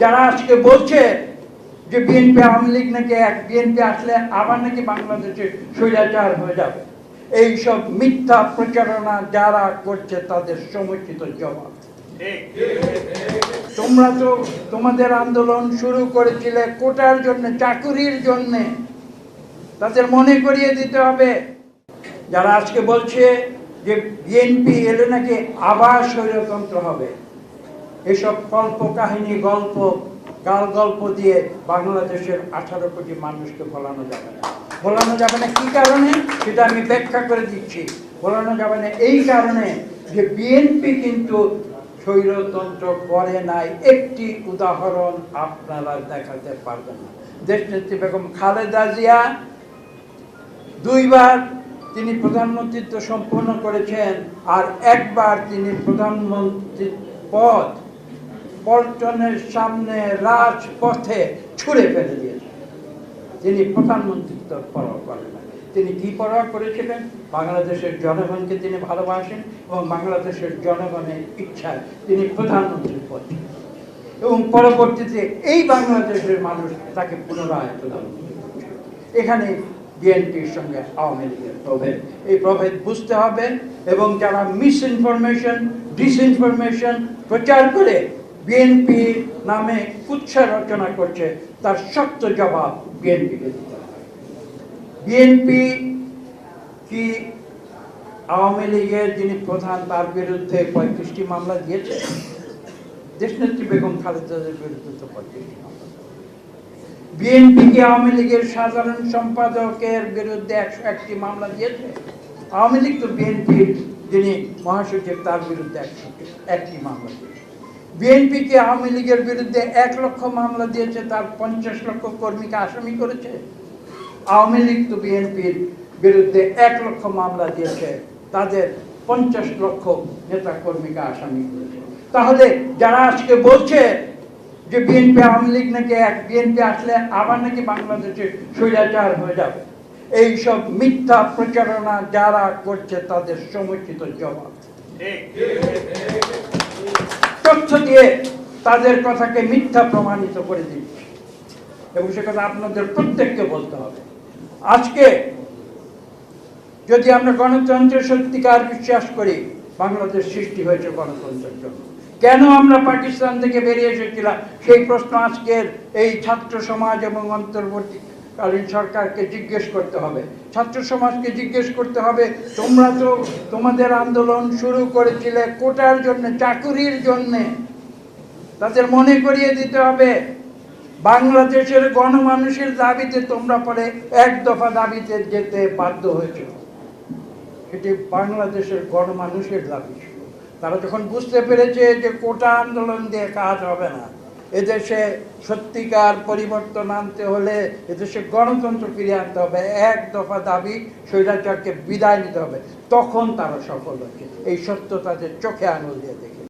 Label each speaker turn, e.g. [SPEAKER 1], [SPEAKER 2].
[SPEAKER 1] যারা আজকে বলছে যে বিএনপি আওয়ামী লীগ নাকি এক, বিএনপি আসলে আবার নাকি বাংলাদেশে স্বৈরাচার হয়ে যাবে। এইসব মিথ্যা প্রচারণা যারা করছে তাদের সমুচিত জবাব। তোমরা তো তোমাদের আন্দোলন শুরু করেছিলে কোটার জন্য, চাকুরির জন্যে। তাদের মনে করিয়ে দিতে হবে। যারা আজকে বলছে যে বিএনপি এলে নাকি আবার স্বৈরতন্ত্র হবে। এসব কল্প কাহিনী, গল্প, গাল গল্প দিয়ে বাংলাদেশের আঠারো কোটি মানুষকে বলানো যাবে না। বলানো যাবে না কি কারণে? সেটা আমি ব্যাখ্যা করে দিচ্ছি। বলানো যাবে না এই কারণে যে বিএনপি কিন্তু স্বৈরতন্ত্র করে নাই। একটি উদাহরণ আপনারা দেখাতে পারবেন না। দেশনেত্রী বেগম খালেদা জিয়া দুইবার তিনি প্রধানমন্ত্রিত্ব সম্পন্ন করেছেন আর একবার তিনি প্রধানমন্ত্রী পদ পল্টনের সামনে রাজপথে ছুঁড়ে ফেলে দিয়েছেন তিনি প্রধানমন্ত্রিত্ব পরোয়া করেন। তিনি কি পরোয়া করেছিলেন বাংলাদেশের জনগণকে তিনি ভালোবাসেন এবং বাংলাদেশের জনগণের ইচ্ছায় তিনি প্রধানমন্ত্রী পদ এবং পরবর্তীতে এই বাংলাদেশের মানুষ তাকে পুনরায় প্রধানমন্ত্রী। এখানে বিএনপির সঙ্গে আওয়ামী লীগের প্রভেদ এই প্রভেদ বুঝতে হবে এবং যারা মিস ইনফরমেশন, ডিসইনফরমেশন প্রচার করে বিএনপি নামে কুচ্ছা রচনা করছে, তার শক্ত জবাব বিএনপিকে দিতে বিএনপি কি আওয়ামী লীগের যিনি প্রধান, তার বিরুদ্ধে পঁয়ত্রিশটি মামলা দিয়েছে? দেশনেত্রী বেগম খালেদাদের বিরুদ্ধে তো পঁয়ত্রিশটি মামলা। বিএনপি কি আওয়ামী লীগের সাধারণ সম্পাদকের বিরুদ্ধে একশো একটি মামলা দিয়েছে? আওয়ামী লীগ তো বিএনপির যিনি মহাসচিব, তার বিরুদ্ধে একশো একটি মামলা দিয়েছে। বিএনপি কি আওয়ামী লীগের বিরুদ্ধে এক লক্ষ মামলা দিয়েছে, তার পঞ্চাশ লক্ষ কর্মীকে আসামি করেছে। আওয়ামী লীগ তো বিএনপির বিরুদ্ধে এক লক্ষ মামলা দিয়েছে, তাদের পঞ্চাশ লক্ষ নেতা কর্মীকে আসামি করেছে। তাহলে যারা আজকে বলছে যে বিএনপি আওয়ামী লীগ নাকি এক, বিএনপি আসলে আবার নাকি বাংলাদেশে স্বৈরাচার হয়ে যাবে, এইসব মিথ্যা প্রচারণা যারা করছে তাদের সমুচিত জবাব। তথ্য দিয়ে তাদের কথাকে মিথ্যা প্রমাণিত করে দিচ্ছে এবং সে কথা আপনাদের প্রত্যেককে বলতে হবে। আজকে যদি আমরা গণতন্ত্রের সত্যিকার বিশ্বাস করি, বাংলাদেশ সৃষ্টি হয়েছে গণতন্ত্রের জন্য। কেন আমরা পাকিস্তান থেকে বেরিয়ে এসেছিলাম? সেই প্রশ্ন আজকের এই ছাত্র সমাজ এবং অন্তর্বর্তীকালীন সরকারকে জিজ্ঞেস করতে হবে। ছাত্র সমাজকে জিজ্ঞেস করতে হবে, তোমরা তো তোমাদের আন্দোলন শুরু করেছিলে কোটার জন্য, চাকুরির জন্যে? তাদের মনে করিয়ে দিতে হবে, বাংলাদেশের গণমানুষের দাবিতে তোমরা পরে এক দফা দাবিতে যেতে বাধ্য হয়েছিল এটি বাংলাদেশের গণমানুষের দাবি তারা যখন বুঝতে পেরেছে যে কোটা আন্দোলন দিয়ে কাজ হবে না এদেশে সত্যিকার পরিবর্তন আনতে হলে এদেশে গণতন্ত্র ফিরিয়ে আনতে হবে। এক দফা দাবি স্বৈরাচারকে বিদায় নিতে হবে। তখন তারা সফল হচ্ছে এই সত্য তাদের চোখে আঙুল দিয়ে দেখে।